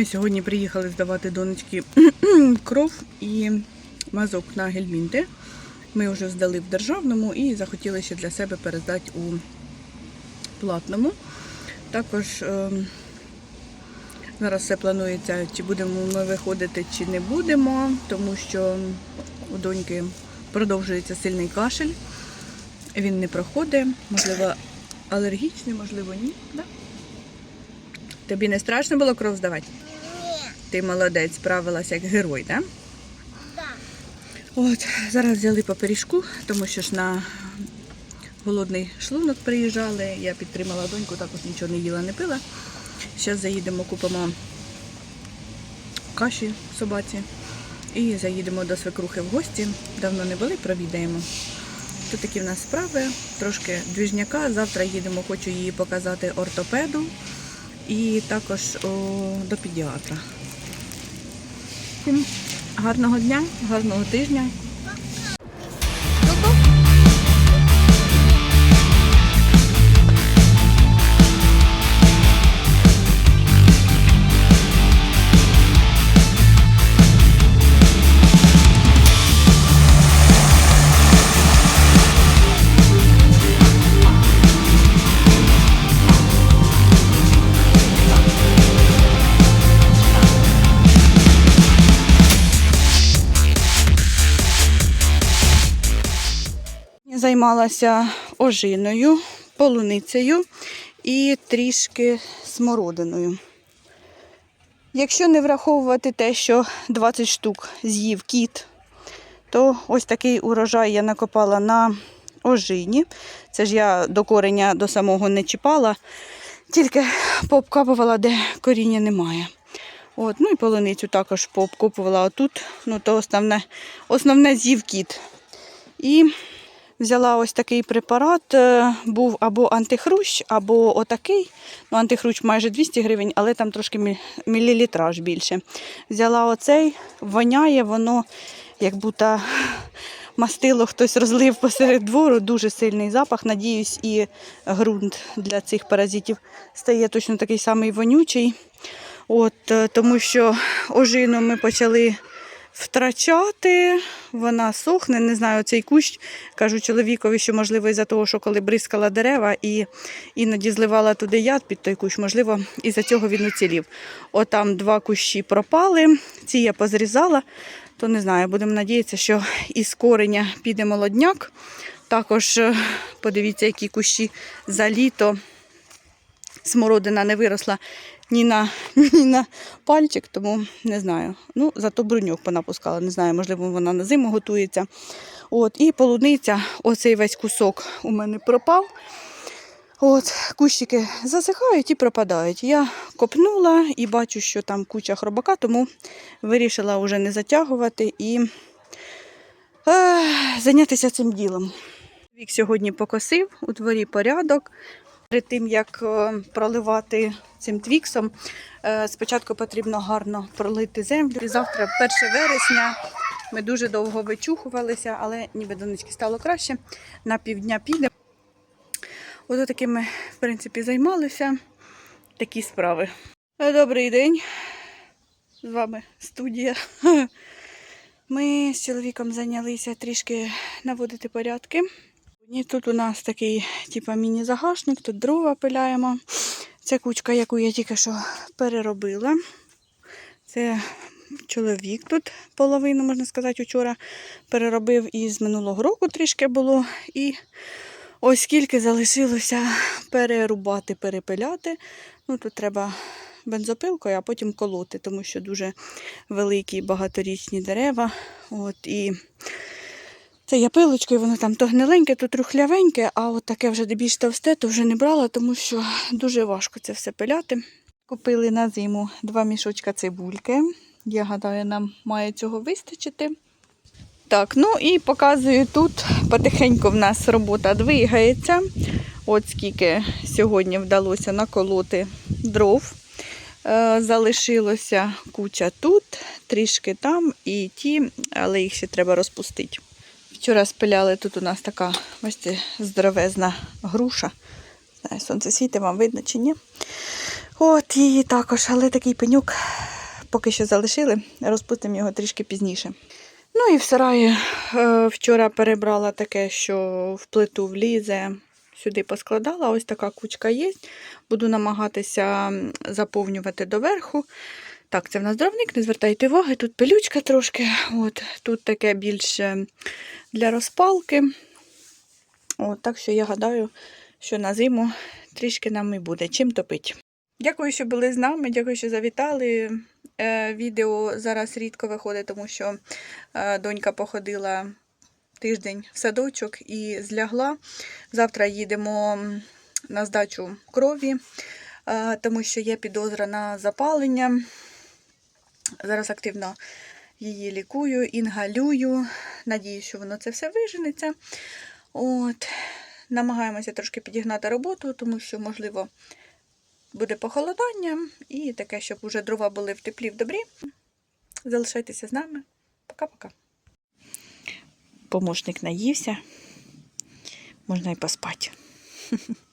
Ми сьогодні приїхали здавати донечки кров і мазок на гельмінти. Ми вже здали в державному і захотіли ще для себе перездати у платному. Також ем, зараз все планується, чи будемо ми виходити, чи не будемо, тому що у доньки продовжується сильний кашель. Він не проходить, можливо, алергічний, можливо, ні. Да? Тобі не страшно було кров здавати? Ти молодець, справилася як герой, так? Да. От, зараз взяли по пиріжку, тому що ж на голодний шлунок приїжджали. Я підтримала доньку, також нічого не їла, не пила. Зараз заїдемо, купимо каші собаці і заїдемо до свекрухи в гості. Давно не були, провідаємо. Тут такі в нас справи, трошки двіжняка. Завтра їдемо, хочу її показати ортопеду і також о, до педіатра. Всім гарного дня, гарного тижня. Займалася ожиною, полуницею і трішки смородиною. Якщо не враховувати те, що 20 штук з'їв кіт, то ось такий урожай я накопала на ожині. Це ж я до кореня до самого не чіпала, тільки пообкапувала, де коріння немає. От, ну і полуницю також пообкопувала отут. Ну, то основне, основне з'їв кіт. І взяла ось такий препарат. е, Був або антихрущ, або отакий. Ну, антихрущ майже 200 гривень, але там трошки мілілітраж більше. Взяла оцей, воняє, воно як будто мастило хтось розлив посеред двору, дуже сильний запах. Надіюсь, і ґрунт для цих паразитів стає точно такий самий вонючий. От, е, тому що ожину ми почали втрачати, вона сохне. Не знаю, цей кущ. Кажу чоловікові, що можливо із-за того, що коли бризкала дерева і іноді зливала туди яд під той кущ, можливо, із-за цього він уцілів. Отам два кущі пропали, ці я позрізала, то не знаю, будемо надіятися, що із кореня піде молодняк. Також е, подивіться, які кущі за літо смородина не виросла ні на, ні на пальчик, тому не знаю. Ну, зато бруньок понапускала, не знаю, можливо, вона на зиму готується. От, і полуниця, оцей весь кусок у мене пропав. От, кущики засихають і пропадають. Я копнула і бачу, що там куча хробака, тому вирішила вже не затягувати і е, зайнятися цим ділом. Вік сьогодні покосив, у дворі порядок. Перед тим, як е, проливати цим твіксом, е, спочатку потрібно гарно пролити землю. Завтра, 1 вересня, ми дуже довго вичухувалися, але ніби донечки стало краще. На півдня піде. Ось таким ми, в принципі, займалися. Такі справи. Е, Добрий день. З вами студія. Ми з чоловіком зайнялися трішки наводити порядки. І тут у нас такий, типу, міні-загашник, тут дрова пиляємо. Це кучка, яку я тільки що переробила. Це чоловік тут половину, можна сказати, вчора переробив і з минулого року трішки було. І ось скільки залишилося перерубати, перепиляти. Ну, тут треба бензопилкою, а потім колоти, тому що дуже великі багаторічні дерева. От, і це я пилочкою, воно там то гниленьке, то трухлявеньке, а от таке вже більш товсте, то вже не брала, тому що дуже важко це все пиляти. Купили на зиму два мішочка цибульки. Я гадаю, нам має цього вистачити. Так, ну і показую тут потихеньку в нас робота двигається. От скільки сьогодні вдалося наколоти дров. Е, Залишилося куча тут, трішки там і ті, але їх ще треба розпустити. Вчора спиляли тут у нас така, бачите, здоровезна груша. Знаю, сонце світить, вам видно чи ні. От її також, але такий пенюк поки що залишили, розпустимо його трішки пізніше. Ну і в сараї е, вчора перебрала таке, що в плиту влізе, сюди поскладала. Ось така кучка є. Буду намагатися заповнювати доверху. Так, це в нас дровник, не звертайте уваги, тут пилючка трошки. От, тут таке більше для розпалки. От, так що я гадаю, що на зиму трішки нам і буде чим топити. Дякую, що були з нами, дякую, що завітали. Е, відео зараз рідко виходить, тому що е, донька походила тиждень в садочок і злягла. Завтра їдемо на здачу крові, е, тому що є підозра на запалення. Зараз активно її лікую, інгалюю. Надію, що воно це все виженеться. От. Намагаємося трошки підігнати роботу, тому що, можливо, буде похолодання і таке, щоб уже дрова були в теплі в добрі. Залишайтеся з нами. Пока-пока. Помощник наївся. Можна і поспати.